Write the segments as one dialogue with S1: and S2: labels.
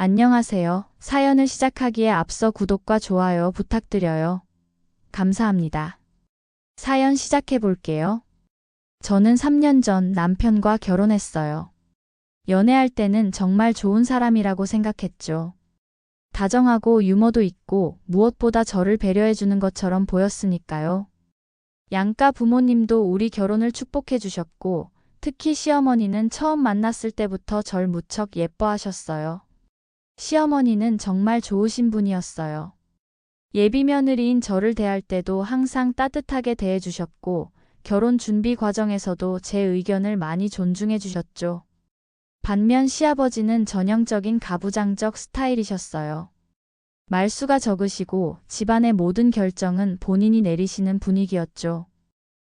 S1: 안녕하세요. 사연을 시작하기에 앞서 구독과 좋아요 부탁드려요. 감사합니다. 사연 시작해 볼게요. 저는 3년 전 남편과 결혼했어요. 연애할 때는 정말 좋은 사람이라고 생각했죠. 다정하고 유머도 있고 무엇보다 저를 배려해 주는 것처럼 보였으니까요. 양가 부모님도 우리 결혼을 축복해 주셨고, 특히 시어머니는 처음 만났을 때부터 절 무척 예뻐하셨어요. 시어머니는 정말 좋으신 분이었어요. 예비 며느리인 저를 대할 때도 항상 따뜻하게 대해 주셨고, 결혼 준비 과정에서도 제 의견을 많이 존중해 주셨죠. 반면 시아버지는 전형적인 가부장적 스타일이셨어요. 말수가 적으시고 집안의 모든 결정은 본인이 내리시는 분위기였죠.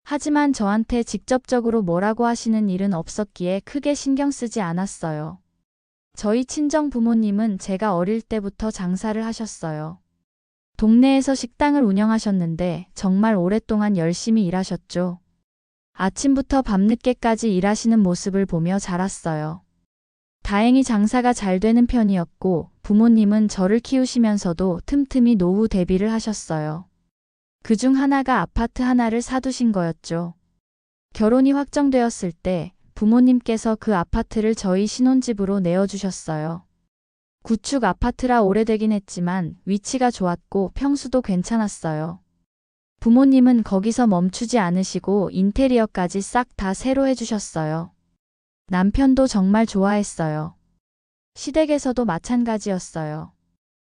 S1: 하지만 저한테 직접적으로 뭐라고 하시는 일은 없었기에 크게 신경 쓰지 않았어요. 저희 친정 부모님은 제가 어릴 때부터 장사를 하셨어요. 동네에서 식당을 운영하셨는데 정말 오랫동안 열심히 일하셨죠. 아침부터 밤늦게까지 일하시는 모습을 보며 자랐어요. 다행히 장사가 잘 되는 편이었고 부모님은 저를 키우시면서도 틈틈이 노후 대비를 하셨어요. 그 중 하나가 아파트 하나를 사두신 거였죠. 결혼이 확정되었을 때 부모님께서 그 아파트를 저희 신혼집으로 내어주셨어요. 구축 아파트라 오래되긴 했지만 위치가 좋았고 평수도 괜찮았어요. 부모님은 거기서 멈추지 않으시고 인테리어까지 싹 다 새로 해주셨어요. 남편도 정말 좋아했어요. 시댁에서도 마찬가지였어요.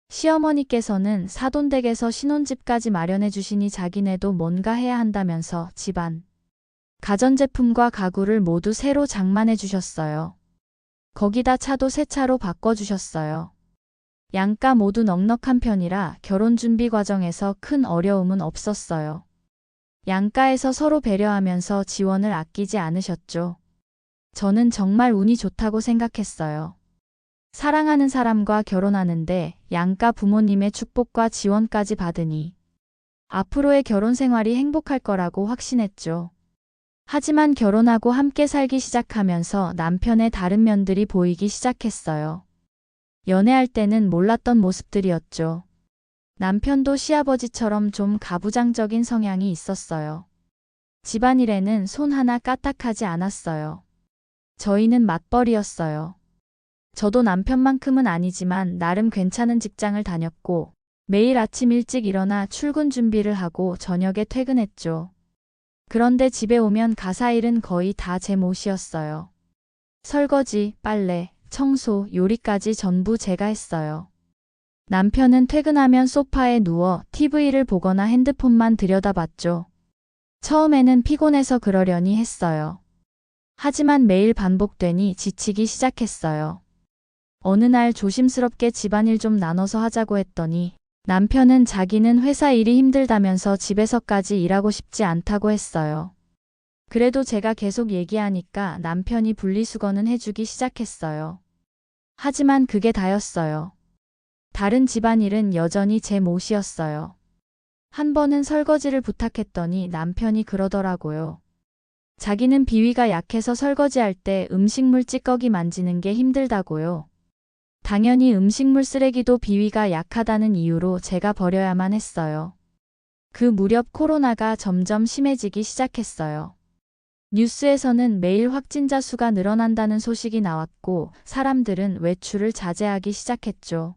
S1: 시어머니께서는 사돈댁에서 신혼집까지 마련해 주시니 자기네도 뭔가 해야 한다면서 집안, 가전제품과 가구를 모두 새로 장만해 주셨어요. 거기다 차도 새 차로 바꿔주셨어요. 양가 모두 넉넉한 편이라 결혼 준비 과정에서 큰 어려움은 없었어요. 양가에서 서로 배려하면서 지원을 아끼지 않으셨죠. 저는 정말 운이 좋다고 생각했어요. 사랑하는 사람과 결혼하는데 양가 부모님의 축복과 지원까지 받으니 앞으로의 결혼 생활이 행복할 거라고 확신했죠. 하지만 결혼하고 함께 살기 시작하면서 남편의 다른 면들이 보이기 시작했어요. 연애할 때는 몰랐던 모습들이었죠. 남편도 시아버지처럼 좀 가부장적인 성향이 있었어요. 집안일에는 손 하나 까딱하지 않았어요. 저희는 맞벌이였어요. 저도 남편만큼은 아니지만 나름 괜찮은 직장을 다녔고 매일 아침 일찍 일어나 출근 준비를 하고 저녁에 퇴근했죠. 그런데 집에 오면 가사일은 거의 다 제 몫이었어요. 설거지, 빨래, 청소, 요리까지 전부 제가 했어요. 남편은 퇴근하면 소파에 누워 TV를 보거나 핸드폰만 들여다봤죠. 처음에는 피곤해서 그러려니 했어요. 하지만 매일 반복되니 지치기 시작했어요. 어느 날 조심스럽게 집안일 좀 나눠서 하자고 했더니 남편은 자기는 회사 일이 힘들다면서 집에서까지 일하고 싶지 않다고 했어요. 그래도 제가 계속 얘기하니까 남편이 분리수거는 해주기 시작했어요. 하지만 그게 다였어요. 다른 집안일은 여전히 제 몫이었어요. 한 번은 설거지를 부탁했더니 남편이 그러더라고요. 자기는 비위가 약해서 설거지할 때 음식물 찌꺼기 만지는 게 힘들다고요. 당연히 음식물 쓰레기도 비위가 약하다는 이유로 제가 버려야만 했어요. 그 무렵 코로나가 점점 심해지기 시작했어요. 뉴스에서는 매일 확진자 수가 늘어난다는 소식이 나왔고 사람들은 외출을 자제하기 시작했죠.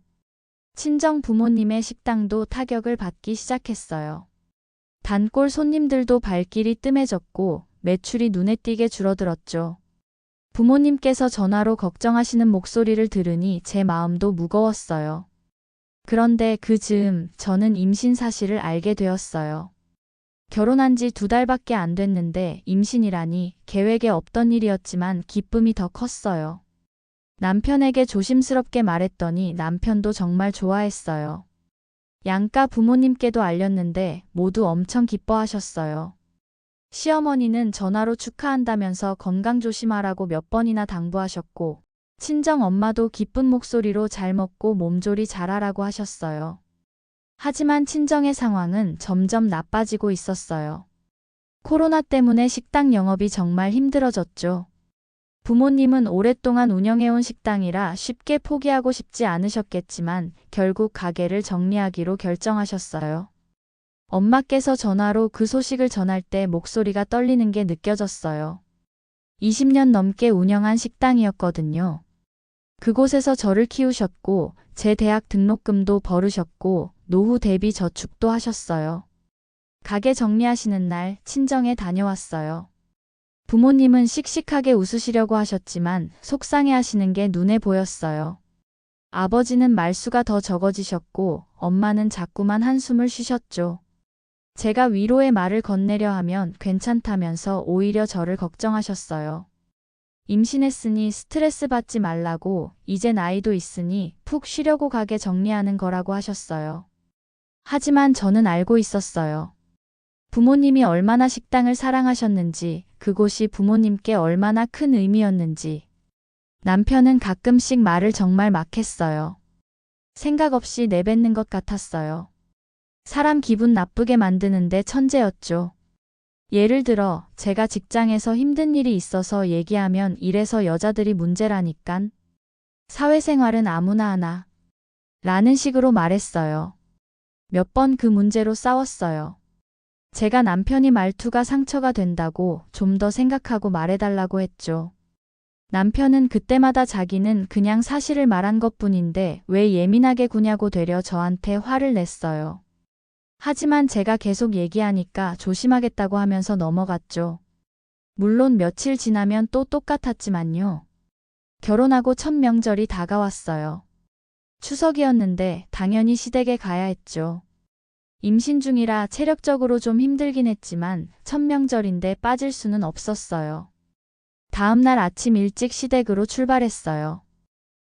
S1: 친정 부모님의 식당도 타격을 받기 시작했어요. 단골 손님들도 발길이 뜸해졌고 매출이 눈에 띄게 줄어들었죠. 부모님께서 전화로 걱정하시는 목소리를 들으니 제 마음도 무거웠어요. 그런데 그 즈음 저는 임신 사실을 알게 되었어요. 결혼한 지 두 달밖에 안 됐는데 임신이라니 계획에 없던 일이었지만 기쁨이 더 컸어요. 남편에게 조심스럽게 말했더니 남편도 정말 좋아했어요. 양가 부모님께도 알렸는데 모두 엄청 기뻐하셨어요. 시어머니는 전화로 축하한다면서 건강 조심하라고 몇 번이나 당부하셨고, 친정 엄마도 기쁜 목소리로 잘 먹고 몸조리 잘하라고 하셨어요. 하지만 친정의 상황은 점점 나빠지고 있었어요. 코로나 때문에 식당 영업이 정말 힘들어졌죠. 부모님은 오랫동안 운영해온 식당이라 쉽게 포기하고 싶지 않으셨겠지만 결국 가게를 정리하기로 결정하셨어요. 엄마께서 전화로 그 소식을 전할 때 목소리가 떨리는 게 느껴졌어요. 20년 넘게 운영한 식당이었거든요. 그곳에서 저를 키우셨고, 제 대학 등록금도 벌으셨고, 노후 대비 저축도 하셨어요. 가게 정리하시는 날 친정에 다녀왔어요. 부모님은 씩씩하게 웃으시려고 하셨지만 속상해 하시는 게 눈에 보였어요. 아버지는 말수가 더 적어지셨고 엄마는 자꾸만 한숨을 쉬셨죠. 제가 위로의 말을 건네려 하면 괜찮다면서 오히려 저를 걱정하셨어요. 임신했으니 스트레스 받지 말라고 이제 나이도 있으니 푹 쉬려고 가게 정리하는 거라고 하셨어요. 하지만 저는 알고 있었어요. 부모님이 얼마나 식당을 사랑하셨는지, 그곳이 부모님께 얼마나 큰 의미였는지. 남편은 가끔씩 말을 정말 막 했어요. 생각 없이 내뱉는 것 같았어요. 사람 기분 나쁘게 만드는데 천재였죠. 예를 들어, 제가 직장에서 힘든 일이 있어서 얘기하면 이래서 여자들이 문제라니깐. 사회생활은 아무나 하나. 라는 식으로 말했어요. 몇 번 그 문제로 싸웠어요. 제가 남편이 말투가 상처가 된다고 좀 더 생각하고 말해달라고 했죠. 남편은 그때마다 자기는 그냥 사실을 말한 것 뿐인데 왜 예민하게 구냐고 되려 저한테 화를 냈어요. 하지만 제가 계속 얘기하니까 조심하겠다고 하면서 넘어갔죠. 물론 며칠 지나면 또 똑같았지만요. 결혼하고 첫 명절이 다가왔어요. 추석이었는데 당연히 시댁에 가야 했죠. 임신 중이라 체력적으로 좀 힘들긴 했지만 첫 명절인데 빠질 수는 없었어요. 다음날 아침 일찍 시댁으로 출발했어요.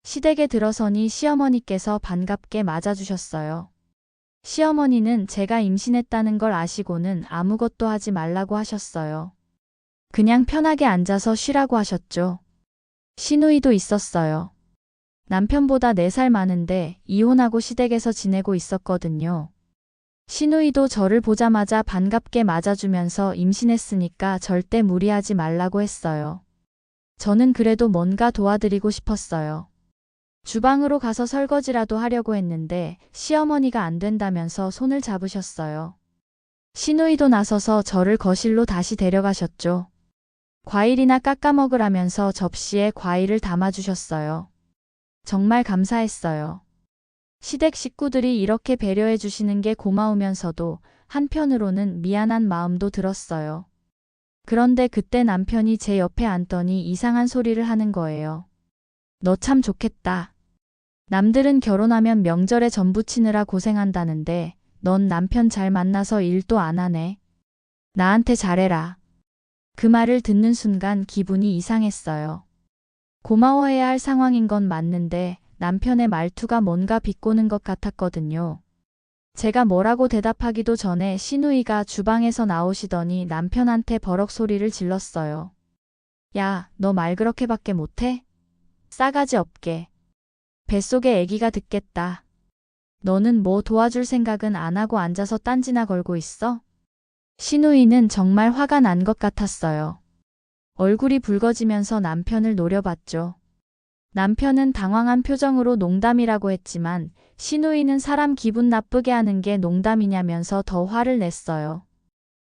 S1: 시댁에 들어서니 시어머니께서 반갑게 맞아주셨어요. 시어머니는 제가 임신했다는 걸 아시고는 아무것도 하지 말라고 하셨어요. 그냥 편하게 앉아서 쉬라고 하셨죠. 시누이도 있었어요. 남편보다 4살 많은데 이혼하고 시댁에서 지내고 있었거든요. 시누이도 저를 보자마자 반갑게 맞아주면서 임신했으니까 절대 무리하지 말라고 했어요. 저는 그래도 뭔가 도와드리고 싶었어요. 주방으로 가서 설거지라도 하려고 했는데 시어머니가 안 된다면서 손을 잡으셨어요. 시누이도 나서서 저를 거실로 다시 데려가셨죠. 과일이나 깎아 먹으라면서 접시에 과일을 담아주셨어요. 정말 감사했어요. 시댁 식구들이 이렇게 배려해 주시는 게 고마우면서도 한편으로는 미안한 마음도 들었어요. 그런데 그때 남편이 제 옆에 앉더니 이상한 소리를 하는 거예요. 너 참 좋겠다. 남들은 결혼하면 명절에 전부 치느라 고생한다는데 넌 남편 잘 만나서 일도 안 하네. 나한테 잘해라. 그 말을 듣는 순간 기분이 이상했어요. 고마워해야 할 상황인 건 맞는데 남편의 말투가 뭔가 비꼬는 것 같았거든요. 제가 뭐라고 대답하기도 전에 시누이가 주방에서 나오시더니 남편한테 버럭 소리를 질렀어요. 야, 너 말 그렇게밖에 못해? 싸가지 없게. 뱃속에 애기가 듣겠다. 너는 뭐 도와줄 생각은 안 하고 앉아서 딴지나 걸고 있어? 시누이는 정말 화가 난 것 같았어요. 얼굴이 붉어지면서 남편을 노려봤죠. 남편은 당황한 표정으로 농담이라고 했지만 시누이는 사람 기분 나쁘게 하는 게 농담이냐면서 더 화를 냈어요.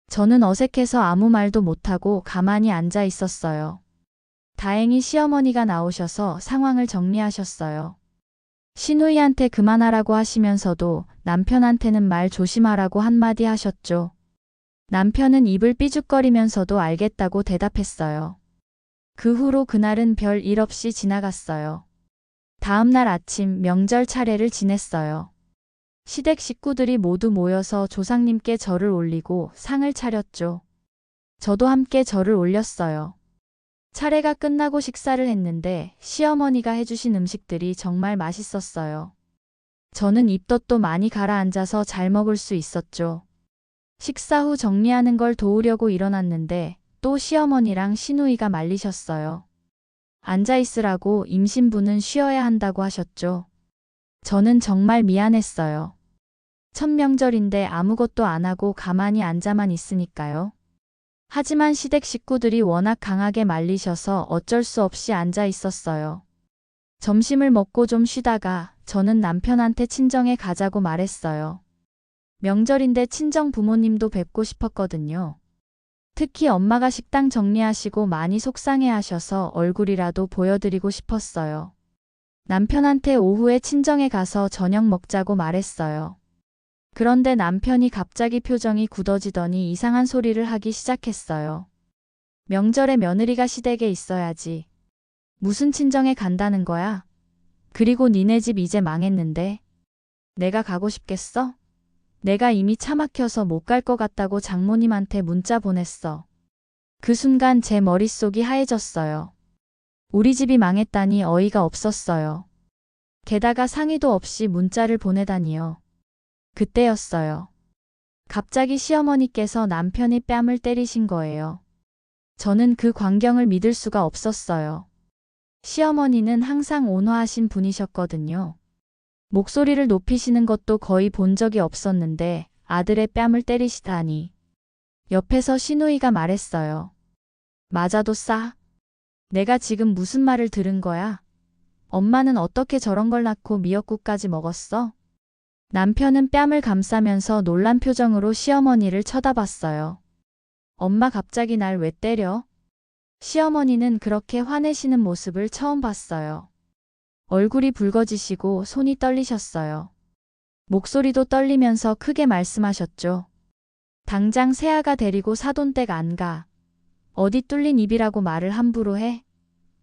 S1: 저는 어색해서 아무 말도 못하고 가만히 앉아 있었어요. 다행히 시어머니가 나오셔서 상황을 정리하셨어요. 시누이한테 그만하라고 하시면서도 남편한테는 말 조심하라고 한마디 하셨죠. 남편은 입을 삐죽거리면서도 알겠다고 대답했어요. 그 후로 그날은 별 일 없이 지나갔어요. 다음 날 아침 명절 차례를 지냈어요. 시댁 식구들이 모두 모여서 조상님께 절을 올리고 상을 차렸죠. 저도 함께 절을 올렸어요. 차례가 끝나고 식사를 했는데 시어머니가 해주신 음식들이 정말 맛있었어요. 저는 입덧도 많이 가라앉아서 잘 먹을 수 있었죠. 식사 후 정리하는 걸 도우려고 일어났는데 또 시어머니랑 시누이가 말리셨어요. 앉아 있으라고 임신부는 쉬어야 한다고 하셨죠. 저는 정말 미안했어요. 첫 명절인데 아무것도 안 하고 가만히 앉아만 있으니까요. 하지만 시댁 식구들이 워낙 강하게 말리셔서 어쩔 수 없이 앉아 있었어요. 점심을 먹고 좀 쉬다가 저는 남편한테 친정에 가자고 말했어요. 명절인데 친정 부모님도 뵙고 싶었거든요. 특히 엄마가 식당 정리하시고 많이 속상해 하셔서 얼굴이라도 보여드리고 싶었어요. 남편한테 오후에 친정에 가서 저녁 먹자고 말했어요. 그런데 남편이 갑자기 표정이 굳어지더니 이상한 소리를 하기 시작했어요. 명절에 며느리가 시댁에 있어야지. 무슨 친정에 간다는 거야? 그리고 니네 집 이제 망했는데. 내가 가고 싶겠어? 내가 이미 차 막혀서 못 갈 것 같다고 장모님한테 문자 보냈어. 그 순간 제 머릿속이 하얘졌어요. 우리 집이 망했다니 어이가 없었어요. 게다가 상의도 없이 문자를 보내다니요. 그때였어요. 갑자기 시어머니께서 남편의 뺨을 때리신 거예요. 저는 그 광경을 믿을 수가 없었어요. 시어머니는 항상 온화하신 분이셨거든요. 목소리를 높이시는 것도 거의 본 적이 없었는데 아들의 뺨을 때리시다니. 옆에서 시누이가 말했어요. 맞아도 싸. 내가 지금 무슨 말을 들은 거야? 엄마는 어떻게 저런 걸 낳고 미역국까지 먹었어? 남편은 뺨을 감싸면서 놀란 표정으로 시어머니를 쳐다봤어요. 엄마 갑자기 날 왜 때려? 시어머니는 그렇게 화내시는 모습을 처음 봤어요. 얼굴이 붉어지시고 손이 떨리셨어요. 목소리도 떨리면서 크게 말씀하셨죠. 당장 새아가 데리고 사돈댁 안 가. 어디 뚫린 입이라고 말을 함부로 해?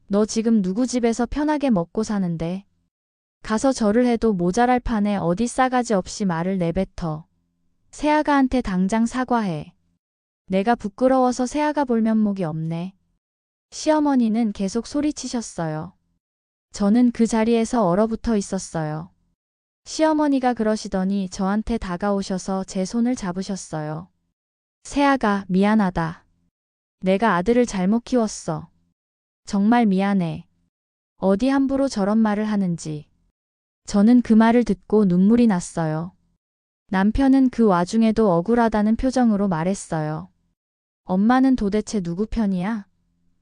S1: 너 지금 누구 집에서 편하게 먹고 사는데. 가서 절을 해도 모자랄 판에 어디 싸가지 없이 말을 내뱉어. 새아가한테 당장 사과해. 내가 부끄러워서 새아가 볼 면목이 없네. 시어머니는 계속 소리치셨어요. 저는 그 자리에서 얼어붙어 있었어요. 시어머니가 그러시더니 저한테 다가오셔서 제 손을 잡으셨어요. 새아가 미안하다. 내가 아들을 잘못 키웠어. 정말 미안해. 어디 함부로 저런 말을 하는지. 저는 그 말을 듣고 눈물이 났어요. 남편은 그 와중에도 억울하다는 표정으로 말했어요. 엄마는 도대체 누구 편이야?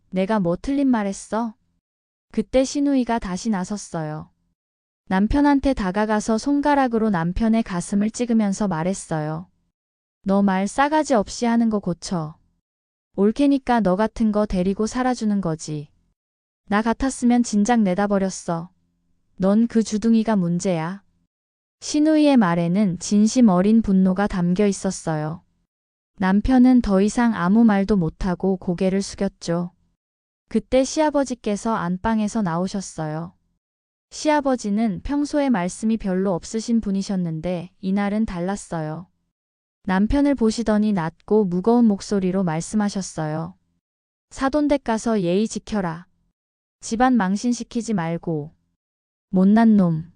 S1: 내가 뭐 틀린 말 했어? 그때 신우이가 다시 나섰어요. 남편한테 다가가서 손가락으로 남편의 가슴을 찍으면서 말했어요. 너 말 싸가지 없이 하는 거 고쳐. 올케니까 너 같은 거 데리고 살아주는 거지. 나 같았으면 진작 내다버렸어. 넌 그 주둥이가 문제야. 신우이의 말에는 진심 어린 분노가 담겨 있었어요. 남편은 더 이상 아무 말도 못하고 고개를 숙였죠. 그때 시아버지께서 안방에서 나오셨어요. 시아버지는 평소에 말씀이 별로 없으신 분이셨는데 이날은 달랐어요. 남편을 보시더니 낮고 무거운 목소리로 말씀하셨어요. 사돈댁 가서 예의 지켜라. 집안 망신시키지 말고. 못난 놈.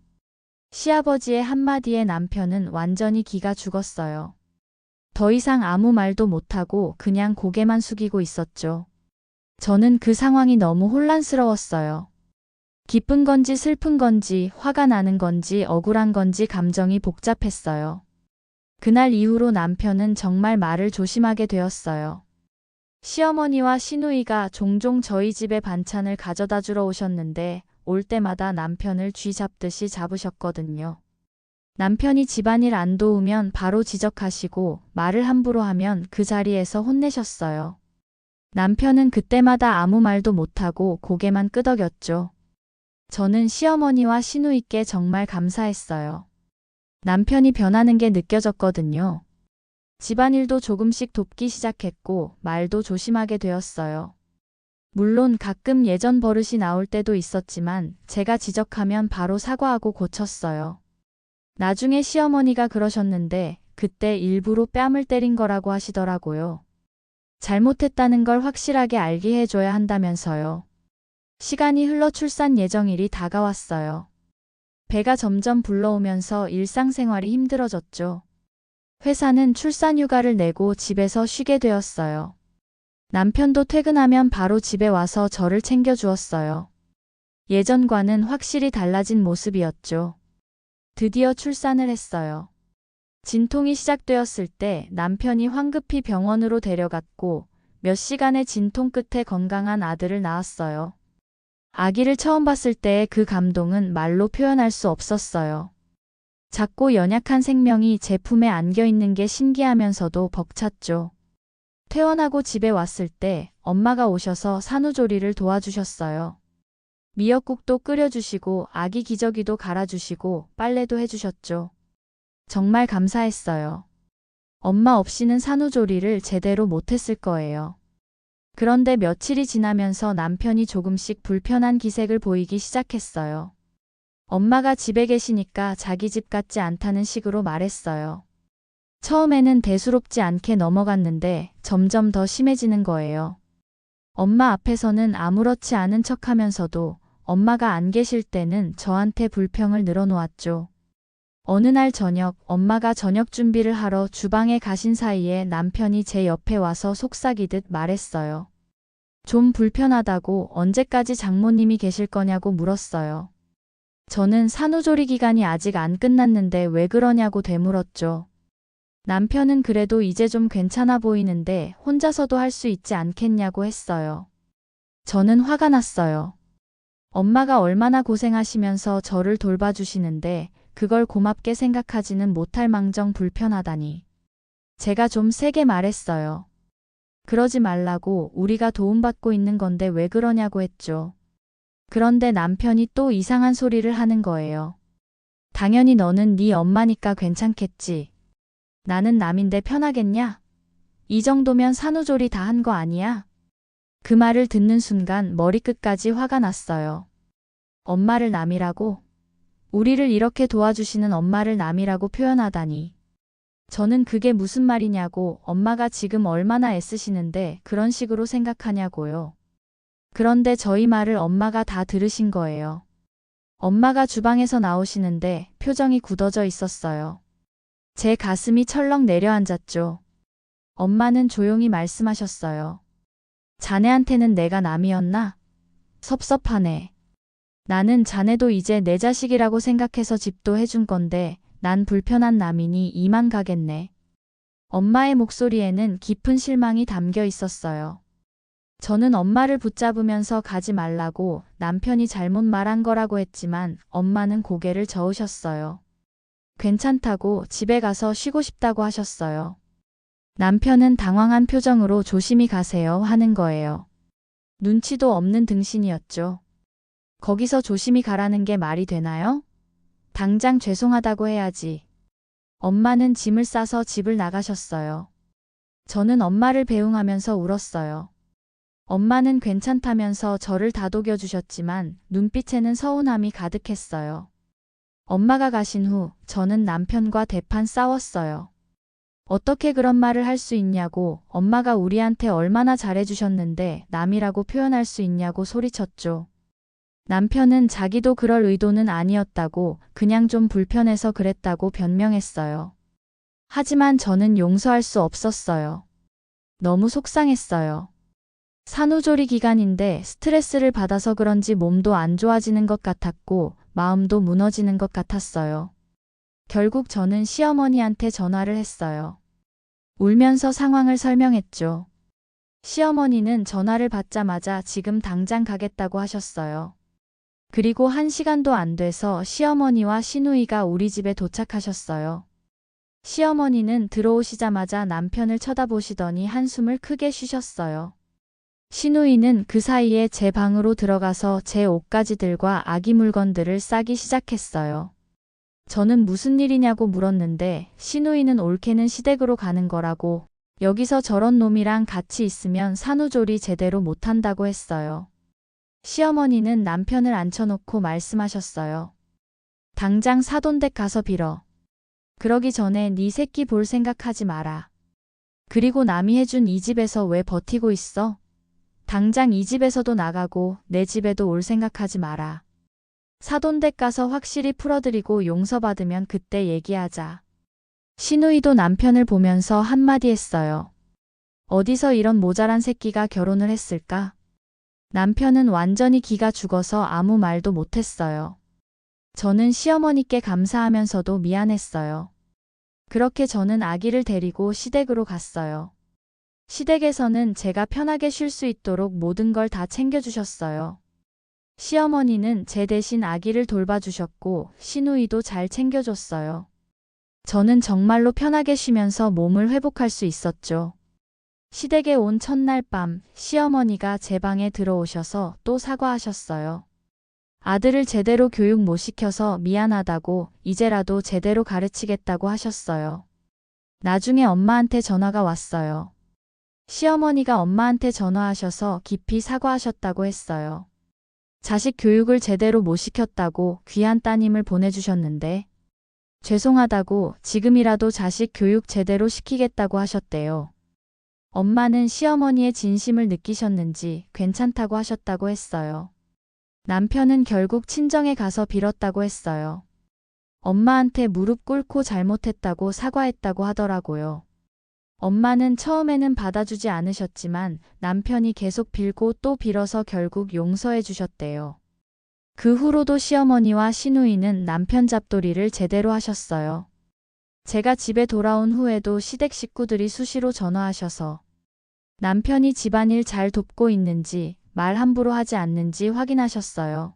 S1: 시아버지의 한마디에 남편은 완전히 기가 죽었어요. 더 이상 아무 말도 못하고 그냥 고개만 숙이고 있었죠. 저는 그 상황이 너무 혼란스러웠어요. 기쁜 건지 슬픈 건지 화가 나는 건지 억울한 건지 감정이 복잡했어요. 그날 이후로 남편은 정말 말을 조심하게 되었어요. 시어머니와 시누이가 종종 저희 집에 반찬을 가져다 주러 오셨는데 올 때마다 남편을 쥐 잡듯이 잡으셨거든요. 남편이 집안일 안 도우면 바로 지적하시고 말을 함부로 하면 그 자리에서 혼내셨어요. 남편은 그때마다 아무 말도 못하고 고개만 끄덕였죠. 저는 시어머니와 시누이께 정말 감사했어요. 남편이 변하는 게 느껴졌거든요. 집안일도 조금씩 돕기 시작했고 말도 조심하게 되었어요. 물론 가끔 예전 버릇이 나올 때도 있었지만 제가 지적하면 바로 사과하고 고쳤어요. 나중에 시어머니가 그러셨는데 그때 일부러 뺨을 때린 거라고 하시더라고요. 잘못했다는 걸 확실하게 알게 해줘야 한다면서요. 시간이 흘러 출산 예정일이 다가왔어요. 배가 점점 불러오면서 일상생활이 힘들어졌죠. 회사는 출산 휴가를 내고 집에서 쉬게 되었어요. 남편도 퇴근하면 바로 집에 와서 저를 챙겨주었어요. 예전과는 확실히 달라진 모습이었죠. 드디어 출산을 했어요. 진통이 시작되었을 때 남편이 황급히 병원으로 데려갔고 몇 시간의 진통 끝에 건강한 아들을 낳았어요. 아기를 처음 봤을 때의 그 감동은 말로 표현할 수 없었어요. 작고 연약한 생명이 제 품에 안겨 있는 게 신기하면서도 벅찼죠. 퇴원하고 집에 왔을 때 엄마가 오셔서 산후조리를 도와주셨어요. 미역국도 끓여주시고 아기 기저귀도 갈아주시고 빨래도 해주셨죠. 정말 감사했어요. 엄마 없이는 산후조리를 제대로 못했을 거예요. 그런데 며칠이 지나면서 남편이 조금씩 불편한 기색을 보이기 시작했어요. 엄마가 집에 계시니까 자기 집 같지 않다는 식으로 말했어요. 처음에는 대수롭지 않게 넘어갔는데 점점 더 심해지는 거예요. 엄마 앞에서는 아무렇지 않은 척 하면서도 엄마가 안 계실 때는 저한테 불평을 늘어놓았죠. 어느 날 저녁 엄마가 저녁 준비를 하러 주방에 가신 사이에 남편이 제 옆에 와서 속삭이듯 말했어요. 좀 불편하다고 언제까지 장모님이 계실 거냐고 물었어요. 저는 산후조리 기간이 아직 안 끝났는데 왜 그러냐고 되물었죠. 남편은 그래도 이제 좀 괜찮아 보이는데 혼자서도 할 수 있지 않겠냐고 했어요. 저는 화가 났어요. 엄마가 얼마나 고생하시면서 저를 돌봐주시는데 그걸 고맙게 생각하지는 못할 망정 불편하다니. 제가 좀 세게 말했어요. 그러지 말라고 우리가 도움받고 있는 건데 왜 그러냐고 했죠. 그런데 남편이 또 이상한 소리를 하는 거예요. 당연히 너는 네 엄마니까 괜찮겠지. 나는 남인데 편하겠냐? 이 정도면 산후조리 다 한 거 아니야? 그 말을 듣는 순간 머리끝까지 화가 났어요. 엄마를 남이라고? 우리를 이렇게 도와주시는 엄마를 남이라고 표현하다니. 저는 그게 무슨 말이냐고 엄마가 지금 얼마나 애쓰시는데 그런 식으로 생각하냐고요. 그런데 저희 말을 엄마가 다 들으신 거예요. 엄마가 주방에서 나오시는데 표정이 굳어져 있었어요. 제 가슴이 철렁 내려앉았죠. 엄마는 조용히 말씀하셨어요. 자네한테는 내가 남이었나? 섭섭하네. 나는 자네도 이제 내 자식이라고 생각해서 집도 해준 건데 난 불편한 남이니 이만 가겠네. 엄마의 목소리에는 깊은 실망이 담겨 있었어요. 저는 엄마를 붙잡으면서 가지 말라고 남편이 잘못 말한 거라고 했지만 엄마는 고개를 저으셨어요. 괜찮다고 집에 가서 쉬고 싶다고 하셨어요. 남편은 당황한 표정으로 조심히 가세요 하는 거예요. 눈치도 없는 등신이었죠. 거기서 조심히 가라는 게 말이 되나요? 당장 죄송하다고 해야지. 엄마는 짐을 싸서 집을 나가셨어요. 저는 엄마를 배웅하면서 울었어요. 엄마는 괜찮다면서 저를 다독여 주셨지만 눈빛에는 서운함이 가득했어요. 엄마가 가신 후 저는 남편과 대판 싸웠어요. 어떻게 그런 말을 할 수 있냐고 엄마가 우리한테 얼마나 잘해주셨는데 남이라고 표현할 수 있냐고 소리쳤죠. 남편은 자기도 그럴 의도는 아니었다고 그냥 좀 불편해서 그랬다고 변명했어요. 하지만 저는 용서할 수 없었어요. 너무 속상했어요. 산후조리 기간인데 스트레스를 받아서 그런지 몸도 안 좋아지는 것 같았고 마음도 무너지는 것 같았어요. 결국 저는 시어머니한테 전화를 했어요. 울면서 상황을 설명했죠. 시어머니는 전화를 받자마자 지금 당장 가겠다고 하셨어요. 그리고 한 시간도 안 돼서 시어머니와 시누이가 우리 집에 도착하셨어요. 시어머니는 들어오시자마자 남편을 쳐다보시더니 한숨을 크게 쉬셨어요. 시누이는 그 사이에 제 방으로 들어가서 제 옷가지들과 아기 물건들을 싸기 시작했어요. 저는 무슨 일이냐고 물었는데 시누이는 올케는 시댁으로 가는 거라고 여기서 저런 놈이랑 같이 있으면 산후조리 제대로 못한다고 했어요. 시어머니는 남편을 앉혀놓고 말씀하셨어요. 당장 사돈댁 가서 빌어. 그러기 전에 네 새끼 볼 생각하지 마라. 그리고 남이 해준 이 집에서 왜 버티고 있어? 당장 이 집에서도 나가고 내 집에도 올 생각하지 마라. 사돈댁 가서 확실히 풀어드리고 용서받으면 그때 얘기하자. 신우이도 남편을 보면서 한마디 했어요. 어디서 이런 모자란 새끼가 결혼을 했을까? 남편은 완전히 기가 죽어서 아무 말도 못했어요. 저는 시어머니께 감사하면서도 미안했어요. 그렇게 저는 아기를 데리고 시댁으로 갔어요. 시댁에서는 제가 편하게 쉴 수 있도록 모든 걸 다 챙겨주셨어요. 시어머니는 제 대신 아기를 돌봐주셨고, 시누이도 잘 챙겨줬어요. 저는 정말로 편하게 쉬면서 몸을 회복할 수 있었죠. 시댁에 온 첫날 밤, 시어머니가 제 방에 들어오셔서 또 사과하셨어요. 아들을 제대로 교육 못 시켜서 미안하다고 이제라도 제대로 가르치겠다고 하셨어요. 나중에 엄마한테 전화가 왔어요. 시어머니가 엄마한테 전화하셔서 깊이 사과하셨다고 했어요. 자식 교육을 제대로 못 시켰다고 귀한 따님을 보내주셨는데, 죄송하다고 지금이라도 자식 교육 제대로 시키겠다고 하셨대요. 엄마는 시어머니의 진심을 느끼셨는지 괜찮다고 하셨다고 했어요. 남편은 결국 친정에 가서 빌었다고 했어요. 엄마한테 무릎 꿇고 잘못했다고 사과했다고 하더라고요. 엄마는 처음에는 받아주지 않으셨지만 남편이 계속 빌고 또 빌어서 결국 용서해 주셨대요. 그 후로도 시어머니와 시누이는 남편 잡돌이를 제대로 하셨어요. 제가 집에 돌아온 후에도 시댁 식구들이 수시로 전화하셔서 남편이 집안일 잘 돕고 있는지 말 함부로 하지 않는지 확인하셨어요.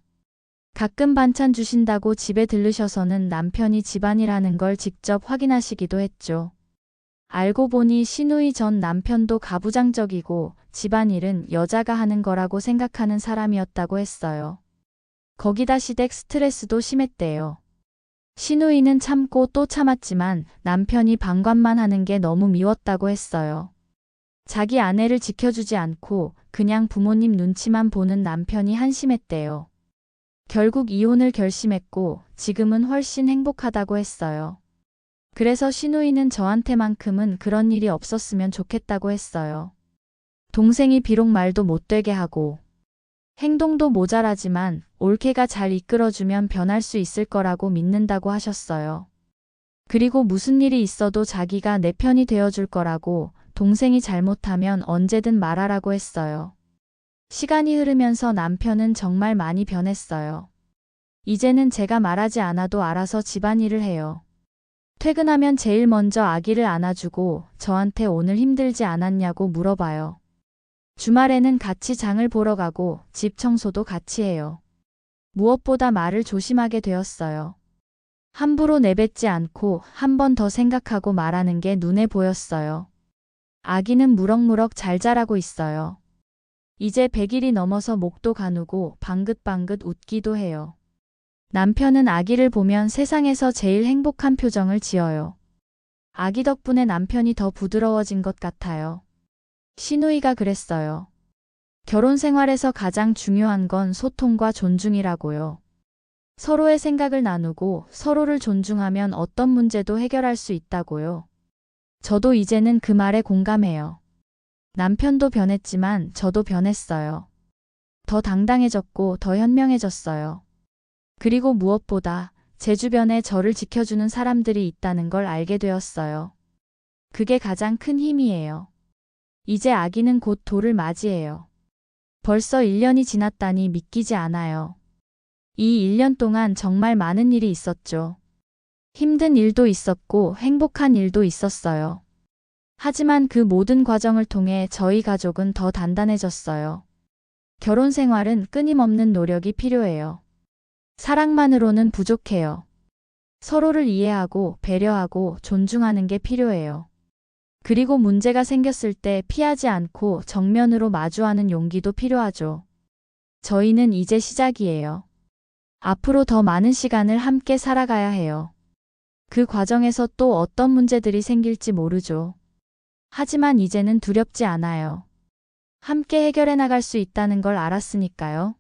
S1: 가끔 반찬 주신다고 집에 들르셔서는 남편이 집안일 하는 걸 직접 확인하시기도 했죠. 알고 보니 시누이 전 남편도 가부장적이고 집안일은 여자가 하는 거라고 생각하는 사람이었다고 했어요. 거기다 시댁 스트레스도 심했대요. 시누이는 참고 또 참았지만 남편이 방관만 하는 게 너무 미웠다고 했어요. 자기 아내를 지켜주지 않고 그냥 부모님 눈치만 보는 남편이 한심했대요. 결국 이혼을 결심했고 지금은 훨씬 행복하다고 했어요. 그래서 시누이는 저한테만큼은 그런 일이 없었으면 좋겠다고 했어요. 동생이 비록 말도 못되게 하고 행동도 모자라지만 올케가 잘 이끌어주면 변할 수 있을 거라고 믿는다고 하셨어요. 그리고 무슨 일이 있어도 자기가 내 편이 되어줄 거라고 동생이 잘못하면 언제든 말하라고 했어요. 시간이 흐르면서 남편은 정말 많이 변했어요. 이제는 제가 말하지 않아도 알아서 집안일을 해요. 퇴근하면 제일 먼저 아기를 안아주고 저한테 오늘 힘들지 않았냐고 물어봐요. 주말에는 같이 장을 보러 가고 집 청소도 같이 해요. 무엇보다 말을 조심하게 되었어요. 함부로 내뱉지 않고 한 번 더 생각하고 말하는 게 눈에 보였어요. 아기는 무럭무럭 잘 자라고 있어요. 이제 100일이 넘어서 목도 가누고 방긋방긋 웃기도 해요. 남편은 아기를 보면 세상에서 제일 행복한 표정을 지어요. 아기 덕분에 남편이 더 부드러워진 것 같아요. 시누이가 그랬어요. 결혼 생활에서 가장 중요한 건 소통과 존중이라고요. 서로의 생각을 나누고 서로를 존중하면 어떤 문제도 해결할 수 있다고요. 저도 이제는 그 말에 공감해요. 남편도 변했지만 저도 변했어요. 더 당당해졌고 더 현명해졌어요. 그리고 무엇보다 제 주변에 저를 지켜주는 사람들이 있다는 걸 알게 되었어요. 그게 가장 큰 힘이에요. 이제 아기는 곧 돌을 맞이해요. 벌써 1년이 지났다니 믿기지 않아요. 이 1년 동안 정말 많은 일이 있었죠. 힘든 일도 있었고 행복한 일도 있었어요. 하지만 그 모든 과정을 통해 저희 가족은 더 단단해졌어요. 결혼 생활은 끊임없는 노력이 필요해요. 사랑만으로는 부족해요. 서로를 이해하고 배려하고 존중하는 게 필요해요. 그리고 문제가 생겼을 때 피하지 않고 정면으로 마주하는 용기도 필요하죠. 저희는 이제 시작이에요. 앞으로 더 많은 시간을 함께 살아가야 해요. 그 과정에서 또 어떤 문제들이 생길지 모르죠. 하지만 이제는 두렵지 않아요. 함께 해결해 나갈 수 있다는 걸 알았으니까요.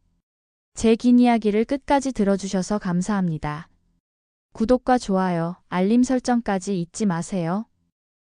S1: 제 긴 이야기를 끝까지 들어주셔서 감사합니다. 구독과 좋아요, 알림 설정까지 잊지 마세요.